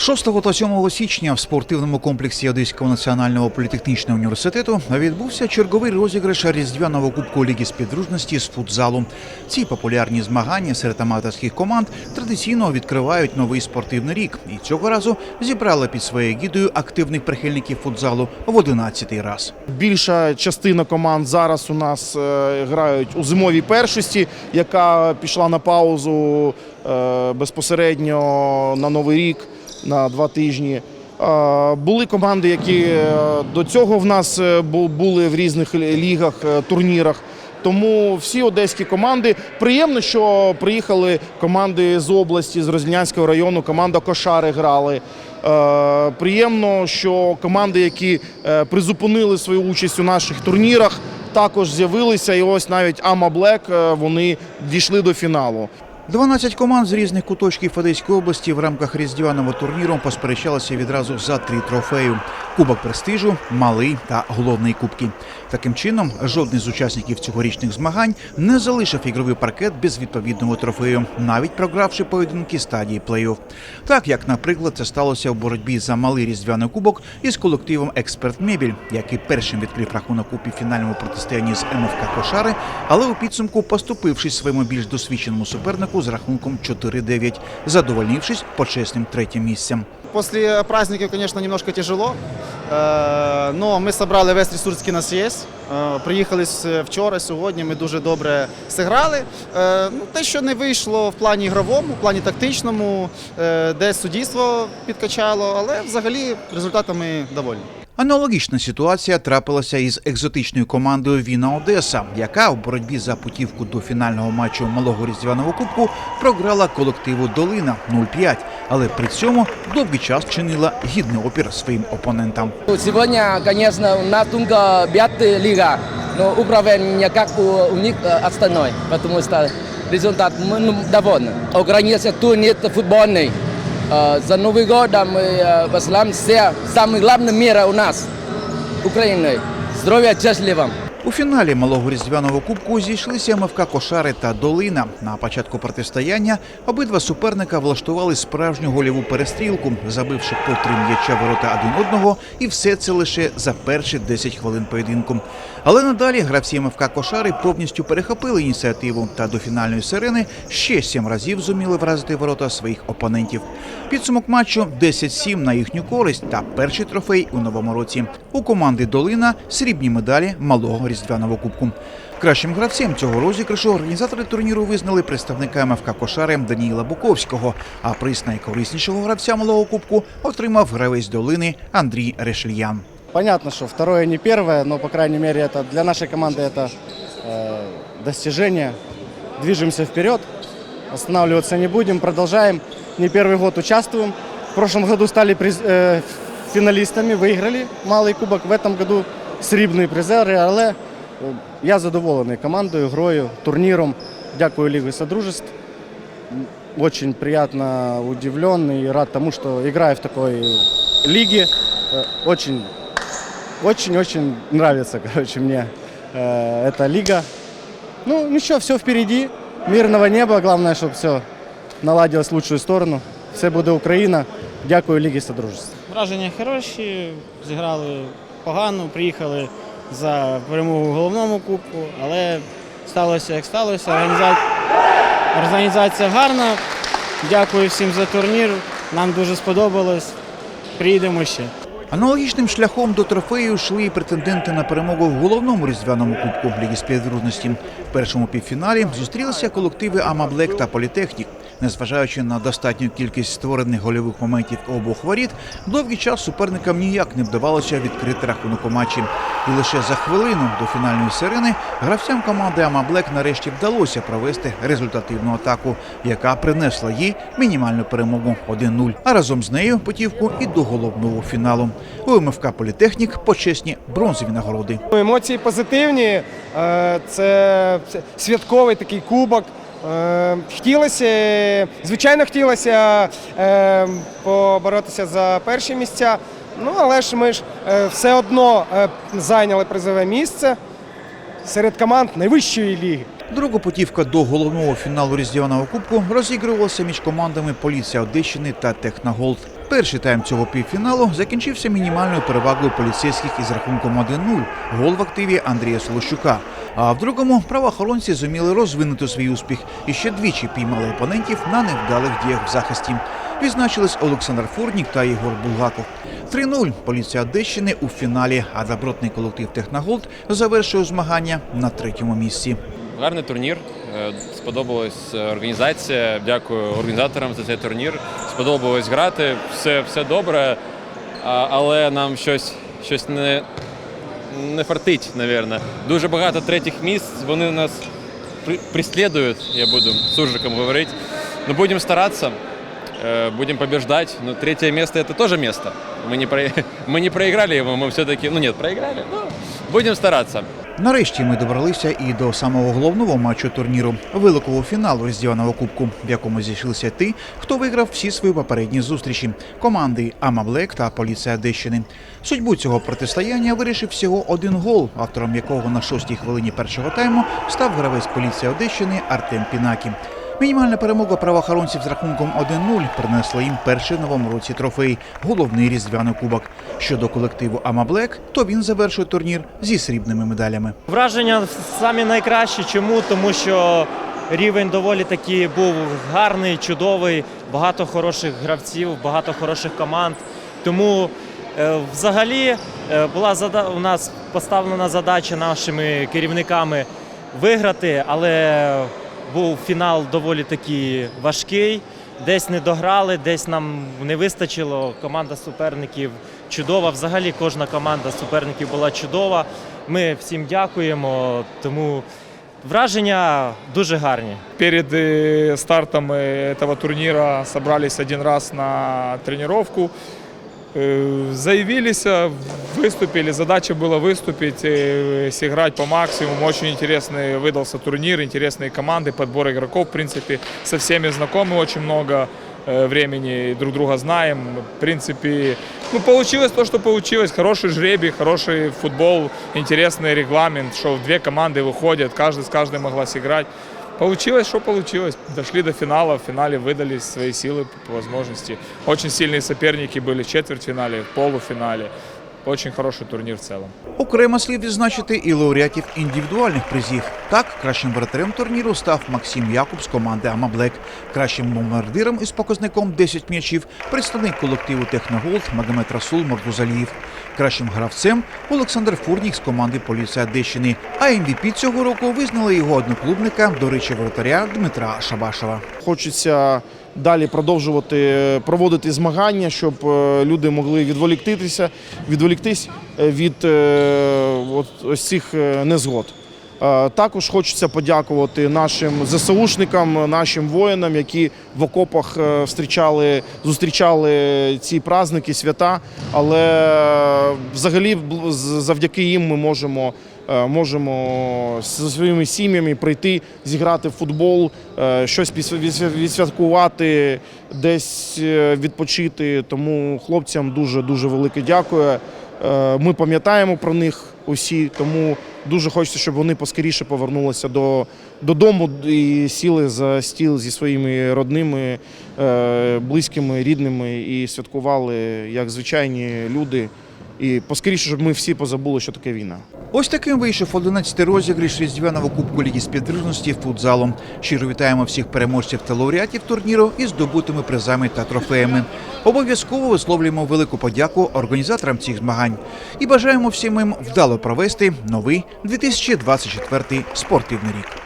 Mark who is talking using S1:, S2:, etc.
S1: 6 та 7 січня в спортивному комплексі Одеського національного політехнічного університету відбувся черговий розіграш різдвяного кубку Ліги співдружності з футзалу. Ці популярні змагання серед аматорських команд традиційно відкривають новий спортивний рік і цього разу зібрали під своєю гідою активних прихильників футзалу в 11-й раз.
S2: Більша частина команд зараз у нас е, грають у зимовій першості, яка пішла на паузу е, безпосередньо на новий рік на два тижні. Були команди, які е, до цього в нас е, були в різних лігах, е, турнірах. Тому всі одеські команди приємно, що приїхали команди з області, з Рознянського району. Команда Кошари грали. Приємно, що команди, які призупинили свою участь у наших турнірах, також з'явилися. І ось навіть Ама Блек вони дійшли до фіналу.
S1: 12 команд з різних куточків Одеської області в рамках різдвяного турніру посперечалися відразу за три трофею: Кубок престижу, малий та головний кубки. Таким чином, жодний з учасників цьогорічних змагань не залишив ігровий паркет без відповідного трофею, навіть програвши поєдинки стадії плей-офф. Так як, наприклад, це сталося у боротьбі за малий різдвяний кубок із колективом Експерт Мебіль, який першим відкрив рахунок у півфінальному протистоянні з МФК Кошари, але у підсумку поступившись своєму більш досвідченому супернику з рахунком 4-9, задовольнившись почесним третім місцем.
S3: После праздников, конечно, немножко тяжело, Е, но ми зібрали весь ресурс, який у нас є. Е, Приїхали вчора, сьогодні. Ми дуже добре зіграли. Е, Ну, те, що не вийшло в плані ігровому, в плані тактичному, десь де суддівство підкачало, але взагалі результатами довольні.
S1: Аналогічна ситуація трапилася із екзотичною командою Віна Одеса, яка у боротьбі за путівку до фінального матчу малого різдвяного кубку програла колективу Долина 0-5, але при цьому довгий час чинила гідний опір своїм опонентам.
S4: Сегодня, конечно, у нас только пятая лига, но управление не как у, у них э, остальной, потому что результат мы ну, довольны. Ограничился турнир футбольный. Э, За Новый год мы э, посылаем все самое главное мира у нас, Украины. Здоровья, счастливым.
S1: У фіналі малого різдвяного кубку зійшлися МФК Кошари та Долина. На початку протистояння обидва суперника влаштували справжню гольову перестрілку, забивши по три м'яча ворота один одного, і все це лише за перші 10 хвилин поєдинку. Але надалі гравці МФК Кошари повністю перехопили ініціативу та до фінальної сирени ще сім разів зуміли вразити ворота своїх опонентів. Підсумок матчу 10-7 на їхню користь та перший трофей у новому році. У команди Долина срібні медалі малого різдвяного кубку. Кращим гравцем цього розіграшу організатори турніру визнали представника МФК Кошари Даніїла Буковського. А приз найкориснішого гравця малого кубку отримав гравець долини Андрій Решельян.
S5: Понятно, что второе не первое, но, по крайней мере, это для нашей команды это э, достижение. Движемся вперед, останавливаться не будем, продолжаем. Не первый год участвуем. В прошлом году стали приз- э, финалистами, выиграли малый кубок. В этом году срібні призери, але е, я задоволений командою, грою, турніром. Дякую Лиге Содружеств. Очень приятно удивлен и рад тому, что играю в такой лиге. Э, Очень очень-очень нравится, короче, мне э, эта лига. Ну, ничего, все впереди. Мирного неба. Главное, чтобы все наладилось в лучшую сторону. Все буде Україна. Дякую Лігі Содружеств.
S6: Враження хороші, зіграли погано, приїхали за перемогу в головному кубку, але сталося як сталося. Організа- Організація гарна. Дякую всім за турнір. Нам дуже сподобалось. Приїдемо ще.
S1: Аналогічним шляхом до трофею йшли і претенденти на перемогу в головному різдвяному кубку Ліги співдружності. В першому півфіналі зустрілися колективи Амаблек та Політехнік. Незважаючи на достатню кількість створених гольових моментів обох воріт, довгий час суперникам ніяк не вдавалося відкрити рахунок у матчі. І лише за хвилину до фінальної сирени гравцям команди Амаблек нарешті вдалося провести результативну атаку, яка принесла їй мінімальну перемогу 1-0. А разом з нею путівку і до головного фіналу. У МФК Політехнік почесні бронзові нагороди.
S7: Емоції позитивні. е, Це святковий такий кубок. Е, Хотілося, звичайно, хотілося е, поборотися за перші місця. Ну, але ж ми ж е, все одно е, зайняли призове місце серед команд найвищої ліги.
S1: Друга путівка до головного фіналу різдвяного кубку розігрувалася між командами Поліція Одещини та Техноголд. Перший тайм цього півфіналу закінчився мінімальною перевагою поліцейських із рахунком 1-0. Гол в активі Андрія Солощука. А в другому правоохоронці зуміли розвинути свій успіх і ще двічі піймали опонентів на невдалих діях в захисті. Відзначились Олександр Фурнік та Ігор Булгаков. 3-0 поліція Одещини у фіналі, а добротний колектив Техноголд завершує змагання на третьому місці.
S8: Гарний турнір. Е, Сподобалась е, організація. Дякую організаторам за цей турнір. Сподобалось грати. Все, все добре, а- але нам щось, щось не, не фартить, мабуть. Дуже багато третіх місць. Вони нас при, преслідують, я буду суржиком говорити. Ну, будемо старатися. э, Будем побеждать. Но третье место это тоже место. Мы не, про... мы не проиграли его, мы все-таки, ну нет, проиграли, но будем стараться.
S1: Нарешті ми добралися і до самого головного матчу турніру великого фіналу різдвяного кубку, в якому зійшлися ті, хто виграв всі свої попередні зустрічі команди Амаблек та Поліція Одещини. Судьбу цього протистояння вирішив всього один гол, автором якого на шостій хвилині першого тайму став гравець поліції Одещини Артем Пінакі. Мінімальна перемога правоохоронців з рахунком 1-0 принесла їм перший в новому році трофей головний різдвяний кубок. Щодо колективу Ама Блек, то він завершує турнір зі срібними медалями.
S9: Враження самі найкращі. Чому? Тому що рівень доволі таки був гарний, чудовий, багато хороших гравців, багато хороших команд. Тому е, взагалі е, була у нас поставлена задача нашими керівниками виграти, але був фінал доволі таки важкий. Десь не дограли, десь нам не вистачило. Команда суперників чудова. Взагалі кожна команда суперників була чудова. Ми всім дякуємо, тому враження дуже гарні.
S10: Перед э, стартом э, этого турнира собрались один раз на тренировку. Э, Заявились, э, выступили. Задача была выступить, э, сыграть по максимуму. Очень интересный выдался турнир, интересные команды, подбор игроков, в принципе, со всеми знакомы очень много э, времени, друг друга знаем. В принципе, ну, получилось то, что получилось. Хороший жребий, хороший футбол, интересный регламент, что две команды выходят, каждый с каждой могла сыграть. Получилось, что получилось. Дошли до финала, в финале выдали свои силы по возможности. Очень сильные соперники были в четвертьфинале, в полуфинале. Очень хороший турнир в целом.
S1: Окремо слід відзначити і лауреатів індивідуальних призів. Так, кращим воротарем турніру став Максим Якуб з команди Амаблек. Кращим бомбардиром із показником 10 м'ячів представник колективу Техноголд Магомед Расул Мордузаліїв. Кращим гравцем Олександр Фурнік з команди Поліція Одещини. А МВП цього року визнали його одноклубника, до речі, воротаря Дмитра Шабашова.
S2: Хочеться далі продовжувати проводити змагання, щоб е, люди могли відволіктися, відволіктись е, від е, ось цих е, незгод. Е, Також хочеться подякувати нашим ЗСУшникам, нашим воїнам, які в окопах е, зустрічали, зустрічали ці праздники, свята. Але взагалі завдяки їм ми можемо е, можемо зі своїми сім'ями прийти, зіграти в футбол, щось відсвяткувати, десь відпочити. Тому хлопцям дуже дуже велике дякую. Ми пам'ятаємо про них усі, тому дуже хочеться, щоб вони поскоріше повернулися до, додому і сіли за стіл зі своїми родними, е, близькими, рідними і святкували як звичайні люди. І поскоріше, щоб ми всі позабули, що таке війна.
S1: Ось таким вийшов 11-й розіграш різдвяного кубку Ліги співдружності футзалу. Щиро вітаємо всіх переможців та лауреатів турніру із здобутими призами та трофеями. Обов'язково висловлюємо велику подяку організаторам цих змагань і бажаємо всім їм вдало провести новий 2024 спортивний рік.